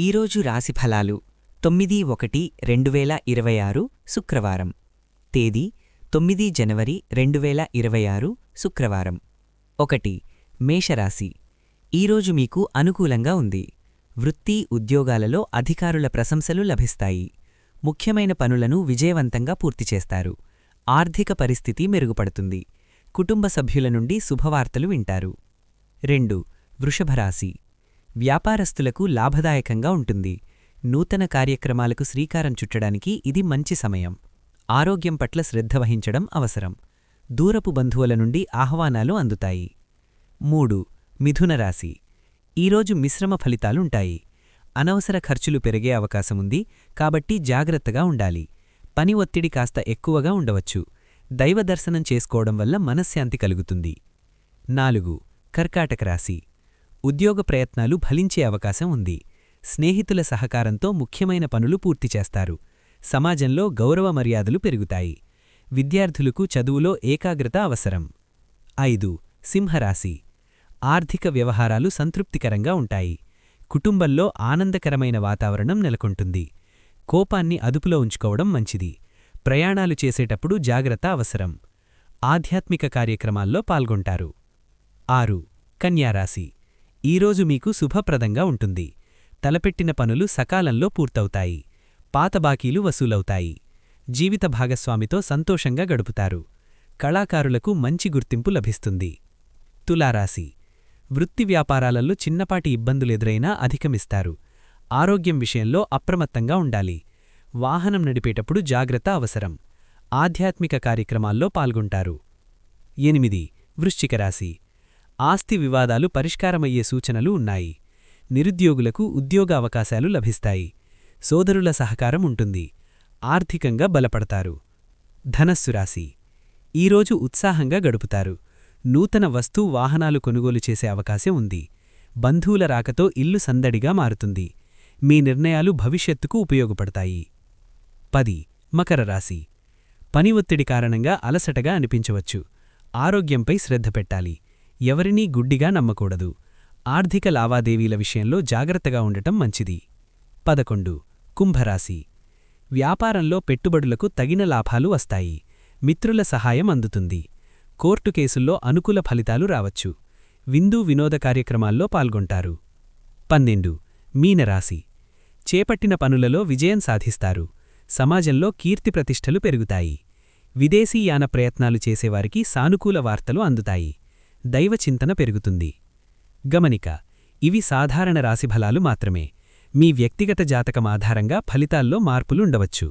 ఈరోజు రాశి ఫలాలు తొమ్మిది ఒకటి రెండు వేల ఇరవై ఆరు శుక్రవారం. తేదీ తొమ్మిది జనవరి రెండు వేల ఇరవై ఆరు శుక్రవారం. ఒకటి మేషరాశి. ఈరోజు మీకు అనుకూలంగా ఉంది. వృత్తి ఉద్యోగాలలో అధికారుల ప్రశంసలు లభిస్తాయి. ముఖ్యమైన పనులను విజయవంతంగా పూర్తి చేస్తారు. ఆర్థిక పరిస్థితి మెరుగుపడుతుంది. కుటుంబ సభ్యుల నుండి శుభవార్తలు వింటారు. రెండు వృషభరాశి. వ్యాపారస్తులకు లాభదాయకంగా ఉంటుంది. నూతన కార్యక్రమాలకు శ్రీకారం చుట్టడానికి ఇది మంచి సమయం. ఆరోగ్యం పట్ల శ్రద్ధ వహించడం అవసరం. దూరపు బంధువుల నుండి ఆహ్వానాలు అందుతాయి. మూడు మిథునరాశి ఈరోజు మిశ్రమ ఫలితాలుంటాయి. అనవసర ఖర్చులు పెరిగే అవకాశముంది కాబట్టి జాగ్రత్తగా ఉండాలి. పని ఒత్తిడి కాస్త ఎక్కువగా ఉండవచ్చు. దైవదర్శనం చేసుకోవడం వల్ల మనశ్శాంతి కలుగుతుంది. నాలుగు కర్కాటక రాశి. ఉద్యోగ ప్రయత్నాలు ఫలించే అవకాశం ఉంది. స్నేహితుల సహకారంతో ముఖ్యమైన పనులు పూర్తి చేస్తారు. సమాజంలో గౌరవ మర్యాదలు పెరుగుతాయి. విద్యార్థులకు చదువులో ఏకాగ్రత అవసరం. ఐదు సింహరాశి. ఆర్థిక వ్యవహారాలు సంతృప్తికరంగా ఉంటాయి. కుటుంబంలో ఆనందకరమైన వాతావరణం నెలకొంటుంది. కోపాన్ని అదుపులో ఉంచుకోవడం మంచిది. ప్రయాణాలు చేసేటప్పుడు జాగ్రత్త అవసరం. ఆధ్యాత్మిక కార్యక్రమాల్లో పాల్గొంటారు. ఆరు కన్యారాశి. ఈరోజు మీకు శుభప్రదంగా ఉంటుంది. తలపెట్టిన పనులు సకాలంలో పూర్తవుతాయి. పాత బాకీలు వసూలవుతాయి. జీవిత భాగస్వామితో సంతోషంగా గడుపుతారు. కళాకారులకు మంచి గుర్తింపు లభిస్తుంది. తులారాశి. వృత్తి వ్యాపారాలలో చిన్నపాటి ఇబ్బందులెదురైనా అధికమిస్తారు. ఆరోగ్యం విషయంలో అప్రమత్తంగా ఉండాలి. వాహనం నడిపేటప్పుడు జాగ్రత్త అవసరం. ఆధ్యాత్మిక కార్యక్రమాల్లో పాల్గొంటారు. ఎనిమిది. వృశ్చికరాశి ఆస్తి వివాదాలు పరిష్కారమయ్యే సూచనలు ఉన్నాయి. నిరుద్యోగులకు ఉద్యోగ అవకాశాలు లభిస్తాయి. సోదరుల సహకారం ఉంటుంది. ఆర్థికంగా బలపడతారు. ధనస్సు రాశి. ఈరోజు ఉత్సాహంగా గడుపుతారు. నూతన వస్తు వాహనాలు కొనుగోలు చేసే అవకాశం ఉంది. బంధువుల రాకతో ఇల్లు సందడిగా మారుతుంది. మీ నిర్ణయాలు భవిష్యత్తుకు ఉపయోగపడతాయి. పది. మకర రాశి. పని ఒత్తిడి కారణంగా అలసటగా అనిపించవచ్చు. ఆరోగ్యంపై శ్రద్ధ పెట్టాలి. ఎవరినీ గుడ్డిగా నమ్మకూడదు. ఆర్థిక లావాదేవీల విషయంలో జాగ్రత్తగా ఉండటం మంచిది. పదకొండు. కుంభరాశి. వ్యాపారంలో పెట్టుబడులకు తగిన లాభాలు వస్తాయి. మిత్రుల సహాయం అందుతుంది. కోర్టు కేసుల్లో అనుకూల ఫలితాలు రావచ్చు. విందు వినోద కార్యక్రమాల్లో పాల్గొంటారు. పన్నెండు. మీనరాశి. చేపట్టిన పనులలో విజయం సాధిస్తారు. సమాజంలో కీర్తి ప్రతిష్టలు పెరుగుతాయి. విదేశీయాన ప్రయత్నాలు చేసేవారికి సానుకూల వార్తలు అందుతాయి. దైవచింతన పెరుగుతుంది. గమనిక ఇవి సాధారణ రాశిఫలాలు మాత్రమే. మీ వ్యక్తిగత జాతకం ఆధారంగా ఫలితాల్లో మార్పులుండవచ్చు.